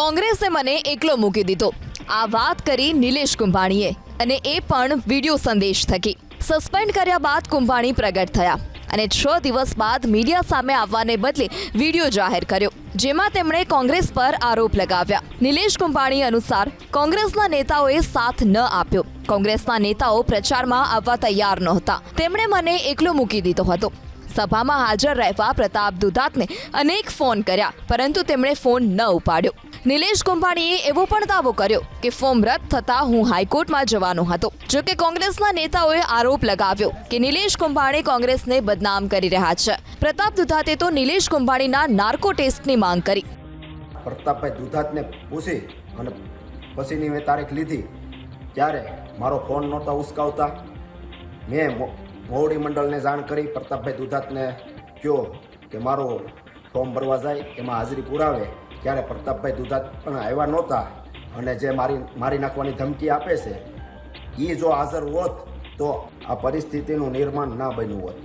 કોંગ્રેસે મને એકલો મૂકી દીધો. આ વાત કરી નિલેશ કુંભાણીએ અને એ પણ વીડિયો સંદેશ થકી. સસ્પેન્ડ કર્યા બાદ કુંભાણી પ્રગટ થયા અને છ દિવસ બાદ મીડિયા સામે આવવાને બદલે વીડિયો જાહેર કર્યો, જેમાં તેમણે કોંગ્રેસ પર આરોપ લગાવ્યા. નિલેશ કુંભાણી અનુસાર, કોંગ્રેસના નેતાઓએ સાથ ન આપ્યો. કોંગ્રેસના નેતાઓ પ્રચારમાં આવવા તૈયાર નહોતા. તેમણે મને એકલો મૂકી દીધો હતો. સભામાં હાજર રહેવા પ્રતાપ દુધાતને અનેક ફોન કર્યા, પરંતુ તેમણે ફોન ન ઉપાડ્યો. નિલેશ કુંભાણીએ એવો પણ દાવો કર્યો કે ફોર્મ રદ થતા હું હાઈકોર્ટમાં જવાનો હતો. જો કે કોંગ્રેસના નેતાઓએ આરોપ લગાવ્યો કે નિલેશ કુંભાણી કોંગ્રેસને બદનામ કરી રહ્યા છે. પ્રતાપ દુધાતે તો નિલેશ કુંભાણીના નાર્કો ટેસ્ટની માંગ કરી. પ્રતાપભાઈ દુધાતને પૂછી અને પછીની મેં તારીખ લીધી, ત્યારે મારો ફોન નહોતા ઉસકાવતા. મો- મોવડી મંડળને જાણ કરી પ્રતાપભાઈ દુધાતને કહ્યો કે મારો ફોર્મ ભરવા જાય, એમાં હાજરી પુરાવે, ત્યારે પ્રતાપભાઈ દુધાત પણ આવ્યા નહોતા. અને જે મારી મારી નાખવાની ધમકી આપે છે એ જો હાજર હોત તો આ પરિસ્થિતિનું નિર્માણ ના બન્યું હોત.